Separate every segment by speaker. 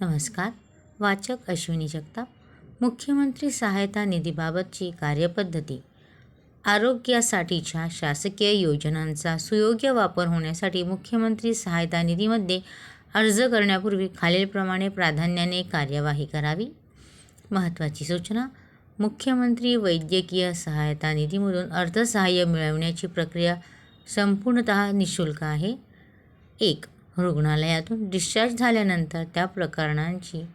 Speaker 1: नमस्कार. वाचक अश्विनी जगताप मुख्यमंत्री सहायता निधीबाबतची कार्यपद्धती. आरोग्यासाठीच्या शासकीय योजनांचा सुयोग्य वापर होण्यासाठी मुख्यमंत्री सहायता निधीमध्ये अर्ज करण्यापूर्वी खालीलप्रमाणे प्राधान्याने कार्यवाही करावी. महत्त्वाची सूचना मुख्यमंत्री वैद्यकीय सहायता निधीमधून अर्थसहाय्य मिळवण्याची प्रक्रिया संपूर्णतः निःशुल्क आहे. एक रुग्णालयातून डिस्चार्ज झाल्यानंतर त्या प्रकरणांची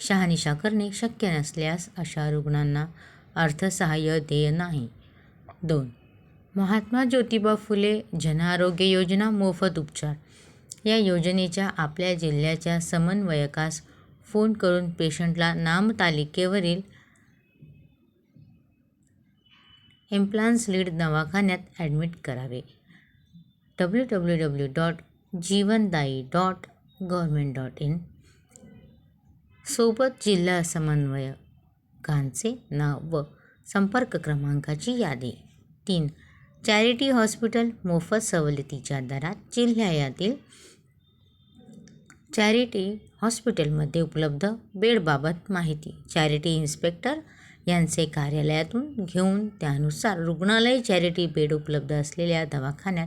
Speaker 1: शहानिशा करणे शक्य नसल्यास अशा रुग्णांना अर्थसहाय्य देय नाही. दोन. महात्मा ज्योतिबा फुले जनआरोग्य योजना मोफत उपचार. या योजनेच्या आपल्या जिल्ह्याच्या समन्वयकास फोन करून पेशंटला नामतालिकेवरील एम्प्लान्स लीड दवाखान्यात ॲडमिट करावे. W W W dot Jeevandayee dot government dot in. सोबत जिल्हा समन्वयकांचे नाव व संपर्क क्रमांकाची यादी. तीन चॅरिटी हॉस्पिटल मोफत सवलतीच्या दरात जिल्ह्यातील चॅरिटी हॉस्पिटलमध्ये उपलब्ध बेडबाबत माहिती. चॅरिटी इन्स्पेक्टर यांचे कार्यालयातून घेऊन त्यानुसार रुग्णालय चॅरिटी बेड उपलब्ध असलेल्या दवाखान्यात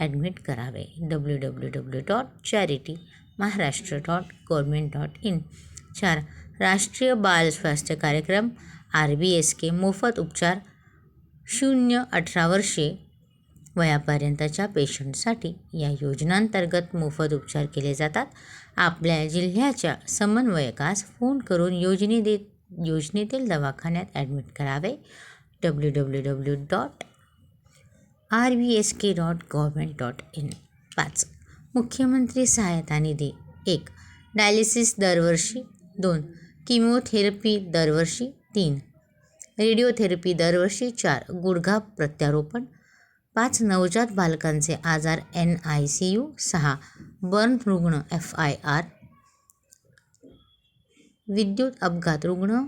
Speaker 1: ॲडमिट करावे. W W W dot charity Maharashtra dot government dot in. चार राष्ट्रीय बाल स्वास्थ्य कार्यक्रम आर बी एस के मोफत उपचार शून्य अठरा वर्षे वयापर्यंतच्या पेशंटसाठी या योजनांतर्गत मोफत उपचार केले जातात. आपल्या जिल्ह्याच्या समन्वयकास फोन करून योजने दे योजनेतील दवाखान्यात ॲडमिट करावे. W W W dot R V S K dot government dot in. पाच. मुख्यमंत्री सहायता निधी. एक. डायलिसिस दरवर्षी. दोन. किमोथेरपी दरवर्षी. तीन. रेडिओथेरपी दरवर्षी. चार. गुडघा प्रत्यारोपण. पाच. नवजात बालकांचे आजार. N I C U. सहा. बर्न रुग्ण. F I R. विद्युत अपघात रुग्ण.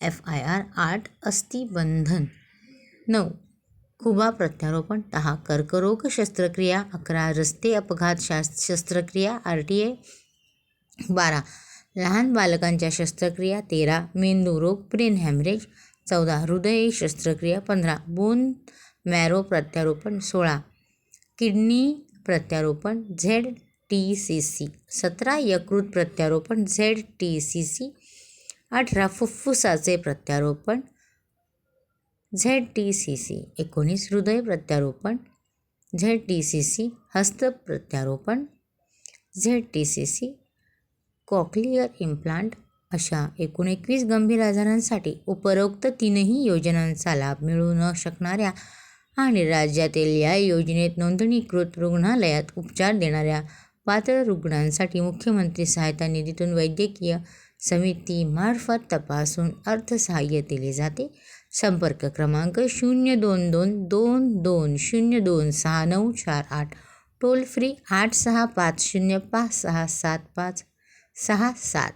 Speaker 1: F I R. आठ. अस्थिबंधन नऊ. खुबा प्रत्यारोपण दहा कर्करोग शस्त्रक्रिया अकरा रस्ते अपघात शास शस्त्रक्रिया आर टी ए बारा. लहान बालकांच्या शस्त्रक्रिया तेरा. मेंदू रोग ब्रेन हॅमरेज चौदा. हृदय शस्त्रक्रिया पंधरा. बोन मॅरो प्रत्यारोपण सोळा. किडनी प्रत्यारोपण झेड टी सी सी. सतरा. यकृत प्रत्यारोपण झेड टी सी सी. अठरा. फुफ्फुसाचे प्रत्यारोपण झेड टी सी सी एकोणीस हृदय प्रत्यारोपण झेड टी सी सी हस्त प्रत्यारोपण Z T C C cochlear implant अशा एकूण एकवीस गंभीर आजारांसाठी उपरोक्त तीनही योजनांचा लाभ मिळू न शकणाऱ्या आणि राज्यातील या योजनेत नोंदणीकृत रुग्णालयात उपचार देणाऱ्या पात्र रुग्णांसाठी मुख्यमंत्री सहायता निधीतून वैद्यकीय समितीमार्फत तपासून अर्थसहाय्य दिले जाते. संपर्क क्रमांक शून्य दोन दोन दोन दोन शून्य दोन सहा नऊ चार आठ. टोल फ्री आठ सहा पाच शून्य पाच सहा सात पाच सहा सात.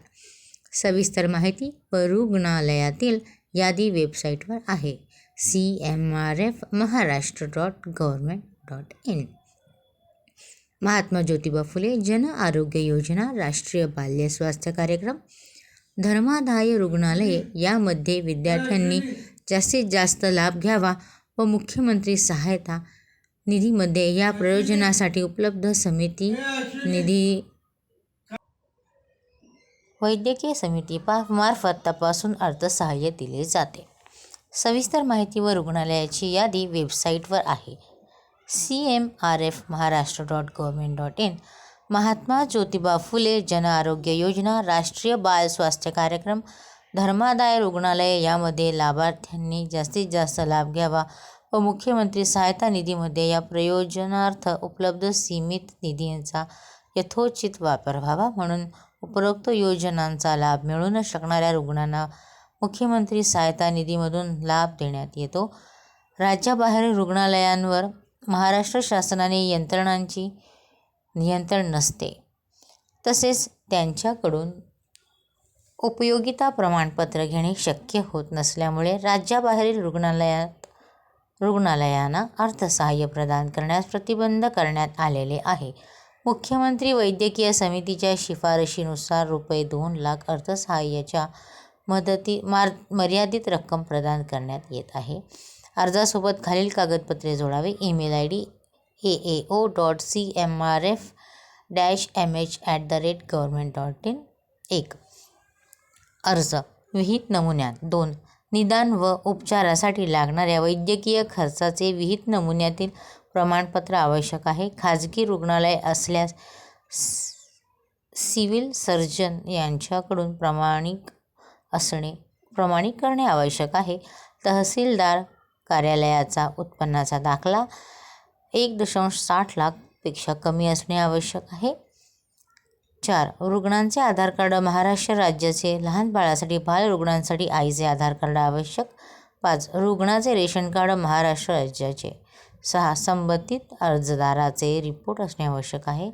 Speaker 1: सविस्तर माहिती व रुग्णालयातील यादी वेबसाईटवर आहे. C M R F Maharashtra dot government dot in. Mahatma Jyotiba Phule Jan Arogya Yojana राष्ट्रीय बाल्य स्वास्थ्य कार्यक्रम. धर्मादाय रुग्णालये यामध्ये विद्यार्थ्यांनी जास्तीत जास्त लाभ घ्यावा व मुख्यमंत्री सहायता निधीमध्ये या प्रयोजनासाठी उपलब्ध समिती निधी वैद्यकीय समिती पा मार्फत तपासून अर्थसहाय्य दिले जाते. सविस्तर माहिती व रुग्णालयाची यादी वेबसाईटवर आहे. C M R F Maharashtra dot government dot in. Mahatma Jyotiba Phule Jan Arogya Yojana राष्ट्रीय बाल स्वास्थ्य कार्यक्रम धर्मादाय रुग्णालय यामध्ये लाभार्थ्यांनी जास्तीत जास्त लाभ घ्यावा व मुख्यमंत्री सहायता निधीमध्ये या प्रयोजनार्थ उपलब्ध सीमित निधींचा यथोचित वापर व्हावा म्हणून उपरोक्त योजनांचा लाभ मिळू न शकणाऱ्या रुग्णांना मुख्यमंत्री सहायता निधीमधून लाभ देण्यात येतो. राज्याबाहेरील रुग्णालयांवर महाराष्ट्र शासनाने यंत्रणांची नियंत्रण नसते. तसेच त्यांच्याकडून उपयोगिता प्रमाणपत्र घेणे शक्य होत नसल्यामुळे राज्याबाहेरील रुग्णालयात रुग्णालयांना अर्थसहाय्य प्रदान करण्यास प्रतिबंध करण्यात आलेले आहे. मुख्यमंत्री वैद्यकीय समितीच्या शिफारशीनुसार रुपये दोन लाख अर्थसहाय्याच्या मदती मार मर्यादित रक्कम प्रदान करण्यात येत आहे. अर्जासोबत खालील कागदपत्रे जोडावे. Email I D A A O dot C M R F dash M H at the rate government dot in. एक अर्ज विहित नमुन्यात. दोन निदान व उपचारासाठी लागणाऱ्या वैद्यकीय खर्चाचे विहित नमुन्यातील प्रमाणपत्र आवश्यक आहे. खाजगी रुग्णालय असल्यास सिव्हिल सर्जन यांच्याकडून प्रमाणिक असणे प्रमाणित करणे आवश्यक आहे. तहसीलदार कार्यालयाचा उत्पन्नाचा दाखला एक दशांश साठ लाखपेक्षा कमी असणे आवश्यक आहे. चार रुग्णांचे आधार कार्ड महाराष्ट्र राज्याचे लहान बाळासाठी बाल रुग्णांसाठी आईचे आधार कार्ड आवश्यक. पाच रुग्णाचे रेशन कार्ड महाराष्ट्र राज्याचे. सहा संबंधित अर्जदाराचे रिपोर्ट असणे आवश्यक आहे.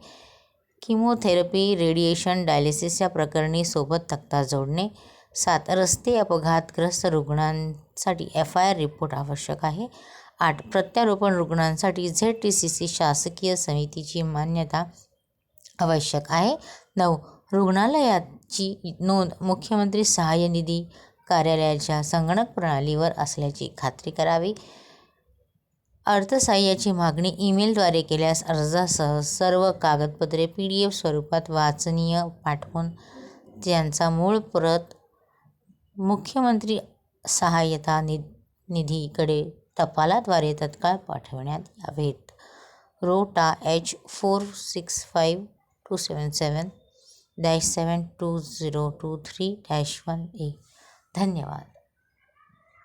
Speaker 1: किमोथेरपी रेडिएशन डायलिसिस या प्रकरणी सोबत तक्ता जोडणे. सात रस्ते अपघातग्रस्त रुग्णांसाठी एफ आय आर रिपोर्ट आवश्यक आहे. आठ प्रत्यारोपण रुग्णांसाठी झेड टी सी सी शासकीय समितीची मान्यता आवश्यक आहे. नऊ रुग्णालयाची नोंद मुख्यमंत्री सहाय्य निधी कार्यालयाच्या संगणक प्रणालीवर असल्याची खात्री करावी. अर्थसहाय्याची मागणी ईमेलद्वारे केल्यास अर्जासह सर्व कागदपत्रे पी डी एफ स्वरूपात वाचनीय पाठवून त्यांचा मूळ प्रत मुख्यमंत्री सहाय्यता नि निधीकडे टपालाद्वारे तत्काळ पाठवण्यात यावेत. रोटा H four six five two seven seven dash seven two zero two three dash one A धन्यवाद.